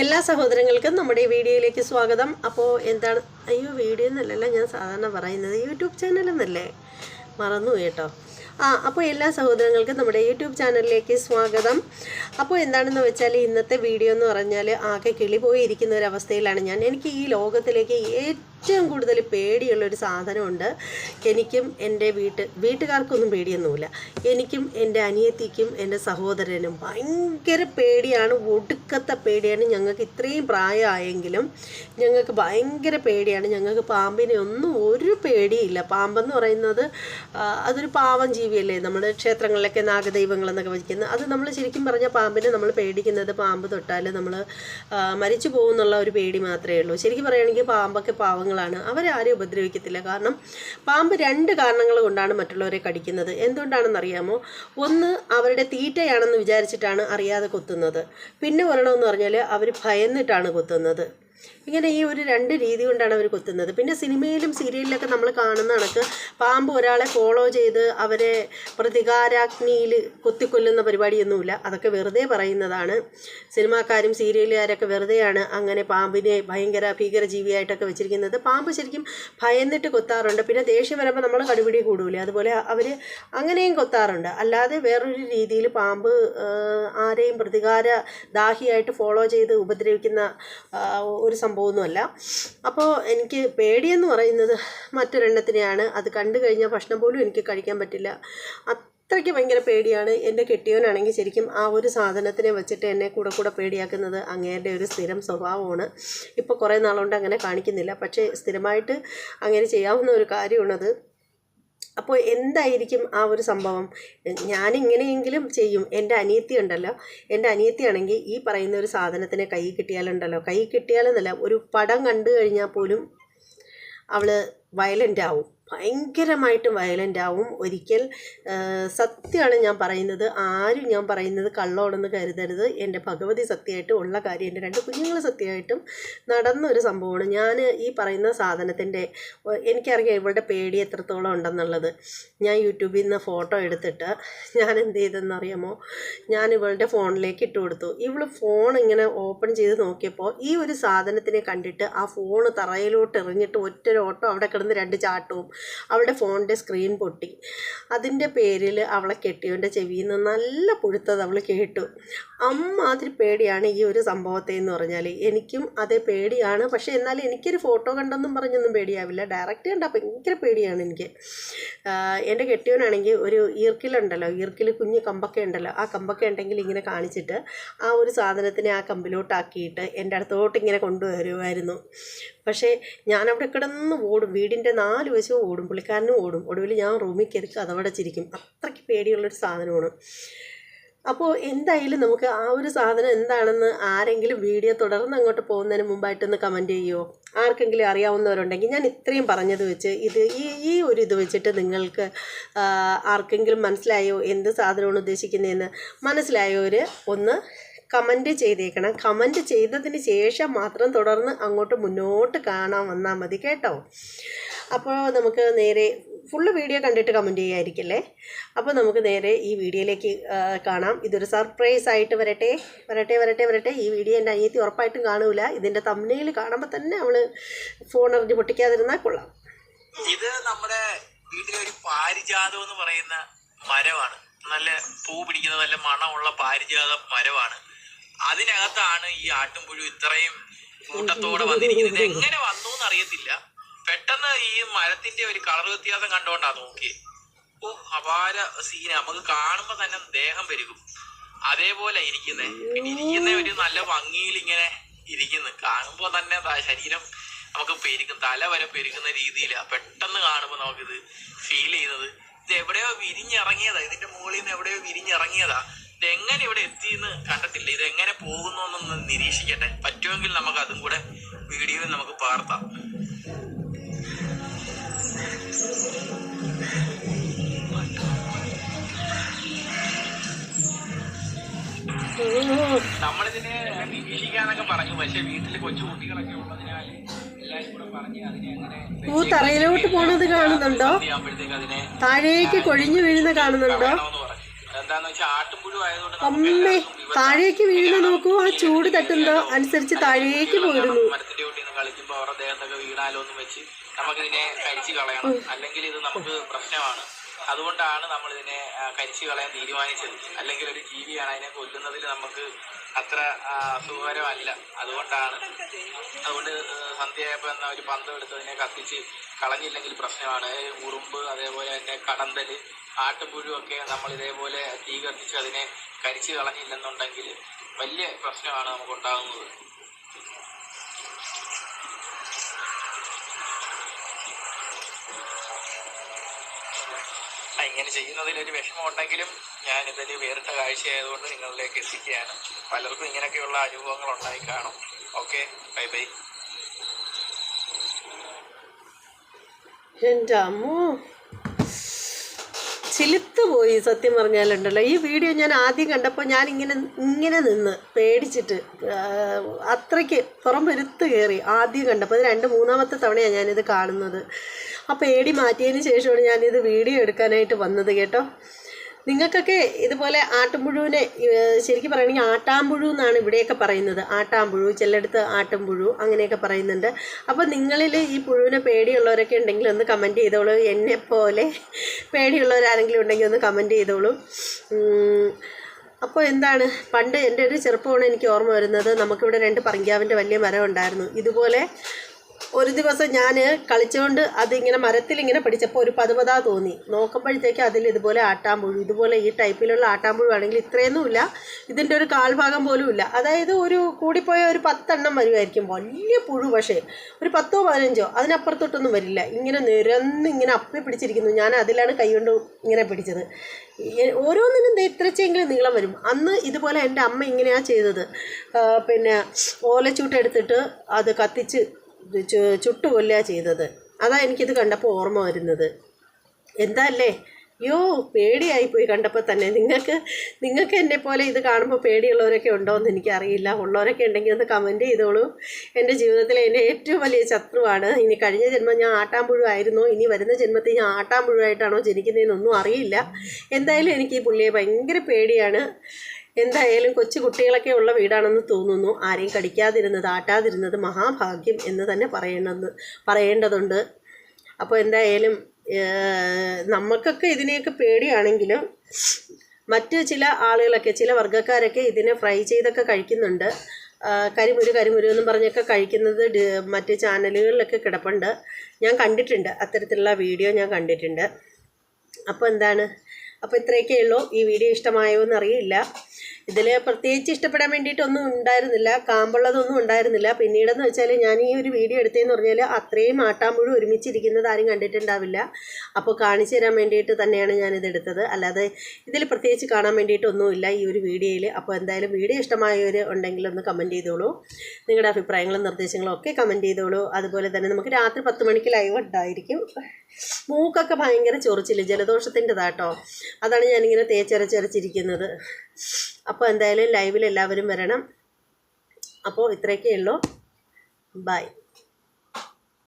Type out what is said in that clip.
എല്ലാ സഹോദരങ്ങൾക്കും നമ്മുടെ വീഡിയോയിലേക്ക് സ്വാഗതം. അപ്പോൾ എന്താണ്? അയ്യോ വീഡിയോ എന്നല്ലല്ലോ ഞാൻ സാധാരണ പറയുന്നത് യൂട്യൂബ് ചാനൽ എന്നല്ലേ? മറന്നു കേട്ടോ. ആ അപ്പോൾ എല്ലാ സഹോദരങ്ങൾക്കും നമ്മുടെ യൂട്യൂബ് ചാനലിലേക്ക് സ്വാഗതം. അപ്പോൾ എന്താണെന്ന് വെച്ചാൽ ഇന്നത്തെ വീഡിയോ എന്ന് പറഞ്ഞാൽ ആകെ കിളി പോയിരിക്കുന്ന ഒരു അവസ്ഥയിലാണ് ഞാൻ. എനിക്ക് ഈ ലോകത്തിലേക്ക് ഏറ്റവും കൂടുതൽ പേടിയുള്ളൊരു സാധനമുണ്ട്. എനിക്കും എന്റെ വീട്ട് വീട്ടുകാർക്കൊന്നും പേടിയൊന്നുമില്ല. എനിക്കും എന്റെ അനിയത്തിക്കും എന്റെ സഹോദരനും ഭയങ്കര പേടിയാണ് ഒടുക്കത്തെ പേടിയാണ്. ഞങ്ങൾക്ക് ഇത്രയും പ്രായമായെങ്കിലും ഞങ്ങൾക്ക് ഭയങ്കര പേടിയാണ്. ഞങ്ങൾക്ക് പാമ്പിനെ ഒന്നും ഒരു പേടിയില്ല. പാമ്പെന്ന് പറയുന്നത് അതൊരു പാവം ജീവിയല്ലേ? നമ്മൾ ക്ഷേത്രങ്ങളിലൊക്കെ നാഗദൈവങ്ങൾ എന്നൊക്കെ വയ്ക്കുന്നത് അത് നമ്മൾ ശരിക്കും പറഞ്ഞാൽ പാമ്പിനെ നമ്മൾ പേടിക്കുന്നത് പാമ്പ് തൊട്ടാൽ നമ്മൾ മരിച്ചു പോകുന്നുള്ള ഒരു പേടി മാത്രമേ ഉള്ളൂ. ശരിക്കും പറയുകയാണെങ്കിൽ പാമ്പൊക്കെ പാവങ്ങളാണ്. അവരെ ആരും ഉപദ്രവിക്കത്തില്ല. കാരണം പാമ്പ് രണ്ട് കാരണങ്ങൾ കൊണ്ടാണ് മറ്റുള്ളവരെ കടിക്കുന്നത്. എന്തുകൊണ്ടാണെന്ന് അറിയാമോ ഒന്ന് അവരുടെ തീറ്റയാണെന്ന് വിചാരിച്ചിട്ടാണ് അറിയാതെ കൊത്തുന്നത്. പിന്നെ ഒരെണ്ണമെന്ന് പറഞ്ഞാൽ അവർ ഭയന്നിട്ടാണ് കൊത്തുന്നത്. ഇങ്ങനെ ഈ ഒരു രണ്ട് രീതി കൊണ്ടാണ് അവർ കൊത്തുന്നത്. പിന്നെ സിനിമയിലും സീരിയലിലൊക്കെ നമ്മൾ കാണുന്ന കണക്ക് പാമ്പ് ഒരാളെ ഫോളോ ചെയ്ത് അവരെ പ്രതികാരാഗ്നിയിൽ കൊത്തിക്കൊല്ലുന്ന പരിപാടിയൊന്നുമില്ല. അതൊക്കെ വെറുതെ പറയുന്നതാണ്. സിനിമാക്കാരും സീരിയലുകാരൊക്കെ വെറുതെയാണ് അങ്ങനെ പാമ്പിനെ ഭയങ്കര ഭീകര ജീവിയായിട്ടൊക്കെ വെച്ചിരിക്കുന്നത്. പാമ്പ് ശരിക്കും ഭയന്നിട്ട് കൊത്താറുണ്ട്. പിന്നെ ദേഷ്യം വരുമ്പോൾ നമ്മൾ കടുപിടി കൂടൂലേ. അതുപോലെ അവർ അങ്ങനെയും കൊത്താറുണ്ട്. അല്ലാതെ വേറൊരു രീതിയിൽ പാമ്പ് ആരെയും പ്രതികാര ദാഹിയായിട്ട് ഫോളോ ചെയ്ത് ഉപദ്രവിക്കുന്ന ഒരു സംഭവമൊന്നുമല്ല. അപ്പോൾ എനിക്ക് പേടിയെന്ന് പറയുന്നത് മറ്റൊരെണ്ണത്തിനെയാണ്. അത് കണ്ടു കഴിഞ്ഞാൽ ഭക്ഷണം പോലും എനിക്ക് കഴിക്കാൻ പറ്റില്ല. അത്രയ്ക്ക് ഭയങ്കര പേടിയാണ്. എന്റെ കെട്ടിയവനാണെങ്കിൽ ശരിക്കും ആ ഒരു സാധനത്തിനെ വെച്ചിട്ട് എന്നെ കൂടെ കൂടെ പേടിയാക്കുന്നത് അങ്ങേന്റെ ഒരു സ്ഥിരം സ്വഭാവമാണ്. ഇപ്പോൾ കുറേ നാളുകൊണ്ട് അങ്ങനെ കാണിക്കുന്നില്ല. പക്ഷേ സ്ഥിരമായിട്ട് അങ്ങനെ ചെയ്യാവുന്ന ഒരു കാര്യമാണത്. അപ്പോൾ എന്തായിരിക്കും ആ ഒരു സംഭവം? ഞാനിങ്ങനെയെങ്കിലും ചെയ്യും. എന്റെ അനിയത്തി ഉണ്ടല്ലോ. എന്റെ അനിയത്തിയാണെങ്കിൽ ഈ പറയുന്ന ഒരു സാധനത്തിനെ കൈ കിട്ടിയാലുണ്ടല്ലോ. കൈ കിട്ടിയാലെന്നല്ല ഒരു പടം കണ്ടു കഴിഞ്ഞാൽ പോലും അവൾ വയലന്റ് ആവും. ഭയങ്കരമായിട്ട് വയലന്റ് ആവും. ഒരിക്കൽ സത്യമാണ് ഞാൻ പറയുന്നത്. ആരും ഞാൻ പറയുന്നത് കള്ളോടെന്ന് കരുതരുത്. എന്റെ ഭഗവതി സത്യമായിട്ട് ഉള്ള കാര്യം എന്റെ രണ്ട് കുഞ്ഞുങ്ങൾ സത്യമായിട്ടും നടന്ന ഒരു സംഭവമാണ്. ഞാൻ ഈ പറയുന്ന സാധനത്തിന്റെ എനിക്കറിയാം ഇവളുടെ പേടി എത്രത്തോളം ഉണ്ടെന്നുള്ളത്. ഞാൻ യൂട്യൂബിൽ നിന്ന് ഫോട്ടോ എടുത്തിട്ട് ഞാൻ എന്ത് ചെയ്തെന്നറിയാമോ? ഞാൻ ഇവളുടെ ഫോണിലേക്ക് ഇട്ട് കൊടുത്തു. ഇവൾ ഫോൺ ഇങ്ങനെ ഓപ്പൺ ചെയ്ത് നോക്കിയപ്പോൾ ഈ ഒരു സാധനത്തിനെ കണ്ടിട്ട് ആ ഫോൺ തറയിലോട്ട് എറിഞ്ഞിട്ട് ഒറ്റ ഓട്ടോ അവിടെ കിടന്ന് രണ്ട് ചാട്ടവും അവളുടെ ഫോണിന്റെ സ്ക്രീൻ പൊട്ടി. അതിന്റെ പേരിൽ അവളെ കെട്ടിയവന്റെ ചെവിയിൽ നിന്ന് നല്ല പുഴുത്തത് അവൾ കേട്ടു. അമ്മാതിരി പേടിയാണ് ഈ ഒരു സംഭവത്തെ എന്ന് പറഞ്ഞാൽ എനിക്കും അതേ പേടിയാണ്. പക്ഷേ എന്നാലും എനിക്കൊരു ഫോട്ടോ കണ്ടെന്നും പറഞ്ഞൊന്നും പേടിയാവില്ല. ഡയറക്റ്റ് കണ്ടാൽ ഭയങ്കര പേടിയാണ് എനിക്ക്. എന്റെ കെട്ടിയവനാണെങ്കിൽ ഒരു ഈർക്കിലുണ്ടല്ലോ. ഈർക്കിൽ കുഞ്ഞ് കമ്പൊക്കെ ഉണ്ടല്ലോ. ആ കമ്പൊക്കെ ഉണ്ടെങ്കിൽ ഇങ്ങനെ കാണിച്ചിട്ട് ആ ഒരു സാധനത്തിനെ ആ കമ്പിലോട്ടാക്കിയിട്ട് എന്റെ അടുത്തോട്ട് ഇങ്ങനെ കൊണ്ടുവരുമായിരുന്നു. പക്ഷേ ഞാനവിടെ കിടന്ന് ഓടും. വീടിന്റെ നാല് വശവും ഓടും. പുള്ളിക്കാരനും ഓടും. ഒടുവിൽ ഞാൻ റൂമിൽ കയറി കഥവടച്ചിരിക്കും അത്രയ്ക്ക് പേടിയുള്ളൊരു സാധനമാണ്. അപ്പോൾ എന്തായാലും നമുക്ക് ആ ഒരു സാധനം എന്താണെന്ന് ആരെങ്കിലും വീഡിയോ തുടർന്ന് അങ്ങോട്ട് പോകുന്നതിന് മുമ്പായിട്ടൊന്ന് കമന്റ് ചെയ്യുമോ ആർക്കെങ്കിലും അറിയാവുന്നവരുണ്ടെങ്കിൽ ഞാൻ ഇത്രയും പറഞ്ഞത് വെച്ച് ഇത് ഈ ഈ ഒരു ഇത് വെച്ചിട്ട് നിങ്ങൾക്ക് ആർക്കെങ്കിലും മനസ്സിലായോ എന്ത് സാധനമാണ് ഉദ്ദേശിക്കുന്നതെന്ന് മനസ്സിലായവർ ഒന്ന് കമന്റ് ചെയ്തേക്കണം. കമന്റ് ചെയ്തതിന് ശേഷം മാത്രം തുടർന്ന് അങ്ങോട്ട് മുന്നോട്ട് കാണാൻ വന്നാൽ മതി കേട്ടോ. അപ്പോൾ നമുക്ക് നേരെ ഫുള്ള് വീഡിയോ കണ്ടിട്ട് കമന്റ് ചെയ്യായിരിക്കില്ലേ? അപ്പോൾ നമുക്ക് നേരെ ഈ വീഡിയോയിലേക്ക് കാണാം. ഇതൊരു സർപ്രൈസ് ആയിട്ട് വരട്ടെ. വരട്ടെ വരട്ടെ വരട്ടെ. ഈ വീഡിയോ എന്റെ അനിയത്തി ഉറപ്പായിട്ടും കാണൂല. ഇതിന്റെ തമ്മിൽ കാണുമ്പോൾ തന്നെ അവൾ ഫോൺ എറിഞ്ഞ് പൊട്ടിക്കാതിരുന്നാൽ കൊള്ളാം. ഇത് നമ്മുടെ വീട്ടിലെ ഒരു പാരിജാതം എന്ന് പറയുന്ന മരമാണ്. നല്ല പൂ പിടിക്കുന്ന നല്ല മണമുള്ള പാരിജാത മരമാണ്. അതിനകത്താണ് ഈ ആട്ടുംപുഴു ഇത്രയും കൂട്ടത്തോടെ വന്നിരിക്കുന്നത്. എങ്ങനെ വന്നു എന്ന് അറിയത്തില്ല. പെട്ടെന്ന് ഈ മരത്തിന്റെ ഒരു കളർ വ്യത്യാസം കണ്ടോണ്ടാ നോക്കി ഓ അപാര സീന നമുക്ക് കാണുമ്പോ തന്നെ ദേഹം പെരുകും. അതേപോലെ ഇരിക്കുന്നേ. പിന്നെ ഇരിക്കുന്ന ഒരു നല്ല ഭംഗിയിൽ ഇങ്ങനെ ഇരിക്കുന്നു. കാണുമ്പോ തന്നെ ശരീരം നമുക്ക് പെരുക്കും തല വരെ പെരുക്കുന്ന രീതിയിലാ. പെട്ടെന്ന് കാണുമ്പോ നമുക്കിത് ഫീൽ ചെയ്യുന്നത്. ഇത് എവിടെയോ വിരിഞ്ഞിറങ്ങിയതാ. ഇതിന്റെ മുകളിൽ നിന്ന് എവിടെയോ വിരിഞ്ഞിറങ്ങിയതാ. ഇത് എങ്ങനെ ഇവിടെ എത്തിയെന്ന് കണ്ടിട്ടില്ല. ഇത് എങ്ങനെ പോകുന്നു എന്നൊന്ന് നിരീക്ഷിക്കട്ടെ. പറ്റുമെങ്കിൽ നമുക്ക് അതും കൂടെ വീഡിയോയിൽ നമുക്ക് പകർത്താം. നമ്മളിതിനെ നിരീക്ഷിക്കാന്നൊക്കെ പറഞ്ഞു. പക്ഷെ വീട്ടിൽ കൊച്ചുകുട്ടികളൊക്കെ ഉള്ളതിനാൽ പൂ തറയിലോട്ട് പോണത് കാണുന്നുണ്ടോ? താഴേക്ക് കൊഴിഞ്ഞു വീഴുന്ന കാണുന്നുണ്ടോ? അമ്മേ താഴേക്ക് വീഴുന്ന ശരിയാണ്. നോക്കൂ. ആ ചൂട് തട്ടുന്നതോ അനുസരിച്ച് താഴേക്ക് പോയിരുന്നു കാരണം മരത്തിന്റെ ചോട്ടിൽ നിന്ന് കളിക്കുമ്പോൾ അവരുടെ ദേഹത്തൊക്കെ വീണാലോ എന്ന് വെച്ച് നമുക്കിതിനെ കരിച്ചു കളയണം. അല്ലെങ്കിൽ ഇത് നമുക്ക് പ്രശ്നമാണ്. അതുകൊണ്ടാണ് നമ്മൾ ഇതിനെ കരിച്ചു കളയാൻ തീരുമാനിച്ചത്. അല്ലെങ്കിൽ ഒരു ജീവിയാണ് അതിനെ കൊല്ലുന്നതിൽ നമുക്ക് അത്ര സുഖകരമല്ല. അതുകൊണ്ടാണ് അതുകൊണ്ട് സന്ധ്യയായപ്പോൾ എന്നാൽ ഒരു പന്തം എടുത്തതിനെ കത്തിച്ച് കളഞ്ഞില്ലെങ്കിൽ പ്രശ്നമാണ്. ഉറുമ്പ് അതേപോലെ തന്നെ കടന്തൽ ആട്ടുപുഴുവൊക്കെ നമ്മൾ ഇതേപോലെ തീ കത്തിച്ച് അതിനെ കരിച്ചു കളഞ്ഞില്ലെന്നുണ്ടെങ്കിൽ വലിയ പ്രശ്നമാണ് നമുക്ക് ഉണ്ടാകുന്നത് ഇങ്ങനെ ചെയ്യുന്നതിൽ ഒരു വിഷമമുണ്ടെങ്കിലും ഞാൻ ഇതൊരു വേറിട്ട കാഴ്ചയായതുകൊണ്ട് നിങ്ങളിലേക്ക് എത്തിക്കുകയാണ്. പലർക്കും ഇങ്ങനെയൊക്കെയുള്ള അനുഭവങ്ങൾ ഉണ്ടായി കാണും ഓക്കെ ബൈ ബൈ. എന്റെ അമ്മോ. ചിലുത്ത് പോയി സത്യം പറഞ്ഞാലുണ്ടല്ലോ. ഈ വീഡിയോ ഞാൻ ആദ്യം കണ്ടപ്പോൾ ഞാൻ ഇങ്ങനെ ഇങ്ങനെ നിന്ന് പേടിച്ചിട്ട് അത്രയ്ക്ക് പുറം പെരുത്ത് കയറി ആദ്യം കണ്ടപ്പോൾ ഇത് രണ്ട് മൂന്നാമത്തെ തവണയാണ് ഞാനിത് കാണുന്നത്. ആ പേടി മാറ്റിയതിന് ശേഷമാണ് ഞാനിത് വീഡിയോ എടുക്കാനായിട്ട് വന്നത് കേട്ടോ. നിങ്ങൾക്കൊക്കെ ഇതുപോലെ ആട്ടുംപുഴുവിനെ ശരിക്കും പറയുകയാണെങ്കിൽ ആട്ടാമ്പുഴു എന്നാണ് ഇവിടെയൊക്കെ പറയുന്നത്. ആട്ടാമ്പുഴു ചിലയിടത്ത് ആട്ടുംപുഴു അങ്ങനെയൊക്കെ പറയുന്നുണ്ട്. അപ്പോൾ നിങ്ങളിൽ ഈ പുഴുവിനെ പേടിയുള്ളവരൊക്കെ ഉണ്ടെങ്കിൽ ഒന്ന് കമന്റ് ചെയ്തോളൂ. എന്നെപ്പോലെ പോലെ പേടിയുള്ളവരാരെങ്കിലും ഉണ്ടെങ്കിൽ ഒന്ന് കമന്റ് ചെയ്തോളൂ. അപ്പോൾ എന്താണ്? പണ്ട് എന്റെ ഒരു ചെറുപ്പമാണ് എനിക്ക് ഓർമ്മ വരുന്നത്. നമുക്കിവിടെ രണ്ട് പറങ്കാവിന്റെ വലിയ മരം ഉണ്ടായിരുന്നു ഇതുപോലെ ഒരു ദിവസം ഞാൻ കളിച്ചുകൊണ്ട് അതിങ്ങനെ മരത്തിൽ ഇങ്ങനെ പിടിച്ചപ്പോൾ ഒരു പതുപതാ തോന്നി. നോക്കുമ്പോഴത്തേക്ക് അതിൽ ഇതുപോലെ ആട്ടാമ്പുഴു ഇതുപോലെ ഈ ടൈപ്പിലുള്ള ആട്ടാമ്പുഴു ആണെങ്കിൽ ഇത്രയൊന്നുമില്ല. ഇതിന്റെ ഒരു കാൽഭാഗം പോലും ഇല്ല. അതായത് ഒരു കൂടിപ്പോയ ഒരു പത്തെണ്ണം വരുമായിരിക്കും വലിയ പുഴു പക്ഷേ ഒരു പത്തോ പതിനഞ്ചോ അതിനപ്പുറത്തോട്ടൊന്നും വരില്ല. ഇങ്ങനെ നിരന്ന് ഇങ്ങനെ അപ്പി പിടിച്ചിരിക്കുന്നു. ഞാൻ അതിലാണ് കൈകൊണ്ട് ഇങ്ങനെ പിടിച്ചത്. ഓരോന്നിനും ഇത്രച്ചെങ്കിലും നീളം വരും. അന്ന് ഇതുപോലെ എന്റെ അമ്മ ഇങ്ങനെയാണ് ചെയ്തത്. പിന്നെ ഓലച്ചൂട്ടെടുത്തിട്ട് അത് കത്തിച്ച് ചു- ചുട്ടു കൊല്ലുക ചെയ്തത്. അതാ എനിക്കിത് കണ്ടപ്പോൾ ഓർമ്മ വരുന്നത്. എന്താ അല്ലേ അയ്യോ പേടിയായിപ്പോയി കണ്ടപ്പോൾ തന്നെ. നിങ്ങൾക്ക് നിങ്ങൾക്ക് എന്നെ പോലെ ഇത് കാണുമ്പോൾ പേടിയുള്ളവരൊക്കെ ഉണ്ടോ എന്ന് എനിക്കറിയില്ല. ഉള്ളവരൊക്കെ ഉണ്ടെങ്കിൽ ഒന്ന് കമന്റ് ചെയ്തോളൂ. എന്റെ ജീവിതത്തിലെ എന്റെ ഏറ്റവും വലിയ ശത്രുവാണ്. ഇനി കഴിഞ്ഞ ജന്മം ഞാൻ ആട്ടാമ്പുഴുവായിരുന്നു. ഇനി വരുന്ന ജന്മത്തിൽ ഞാൻ ആട്ടാമ്പുഴുവായിട്ടാണോ ജനിക്കുന്നതെന്നൊന്നും അറിയില്ല. എന്തായാലും എനിക്ക് ഈ പുള്ളിയെ ഭയങ്കര പേടിയാണ്. എന്തായാലും കൊച്ചു കുട്ടികളൊക്കെ ഉള്ള വീടാണെന്ന് തോന്നുന്നു. ആരെയും കടിക്കാതിരുന്നത് ആട്ടാതിരുന്നത് മഹാഭാഗ്യം എന്ന് തന്നെ പറയേണ്ടത് പറയേണ്ടതുണ്ട്. അപ്പോൾ എന്തായാലും നമുക്കൊക്കെ ഇതിനെയൊക്കെ പേടിയാണെങ്കിലും മറ്റ് ചില ആളുകളൊക്കെ ചില വർഗക്കാരൊക്കെ ഇതിനെ ഫ്രൈ ചെയ്തൊക്കെ കഴിക്കുന്നുണ്ട്. കരിമുരു കരിമുരു എന്നും പറഞ്ഞൊക്കെ കഴിക്കുന്നത് മറ്റ് ചാനലുകളിലൊക്കെ കിടപ്പുണ്ട്. ഞാൻ കണ്ടിട്ടുണ്ട് അത്തരത്തിലുള്ള വീഡിയോ ഞാൻ കണ്ടിട്ടുണ്ട്. അപ്പോൾ എന്താണ്? അപ്പോൾ ഇത്രയൊക്കെ ഉള്ളൂ ഈ വീഡിയോ ഇഷ്ടമായോ എന്നറിയില്ല. ഇതിൽ പ്രത്യേകിച്ച് ഇഷ്ടപ്പെടാൻ വേണ്ടിയിട്ടൊന്നും ഉണ്ടായിരുന്നില്ല. കാമ്പുള്ളതൊന്നും ഉണ്ടായിരുന്നില്ല. പിന്നീടെന്ന് വെച്ചാൽ ഞാൻ ഈ ഒരു വീഡിയോ എടുത്തതെന്ന് പറഞ്ഞാൽ അത്രയും ആട്ടാമ്പുഴു ഒരുമിച്ചിരിക്കുന്നത് ആരും കണ്ടിട്ടുണ്ടാവില്ല. അപ്പോൾ കാണിച്ചു തരാൻ വേണ്ടിയിട്ട് തന്നെയാണ് ഞാനിത് എടുത്തത്. അല്ലാതെ ഇതിൽ പ്രത്യേകിച്ച് കാണാൻ വേണ്ടിയിട്ടൊന്നുമില്ല ഈ ഒരു വീഡിയോയിൽ അപ്പോൾ എന്തായാലും വീഡിയോ ഇഷ്ടമായവർ ഉണ്ടെങ്കിൽ ഒന്ന് കമന്റ് ചെയ്തോളൂ. നിങ്ങളുടെ അഭിപ്രായങ്ങളും നിർദ്ദേശങ്ങളും ഒക്കെ കമന്റ് ചെയ്തോളൂ. അതുപോലെ തന്നെ നമുക്ക് രാത്രി പത്ത് മണിക്ക് ലൈവ് ഉണ്ടായിരിക്കും. മൂക്കൊക്കെ ഭയങ്കര ചൊറിച്ചില്ല ജലദോഷത്തിന്റെതാട്ടോ. അതാണ് ഞാനിങ്ങനെ തേച്ചരച്ചരച്ചിരിക്കുന്നത്. അപ്പോൾ എന്തായാലും ലൈവിൽ എല്ലാവരും വരണം. അപ്പോൾ ഇത്രയൊക്കെ ഉള്ളൂ. ബൈ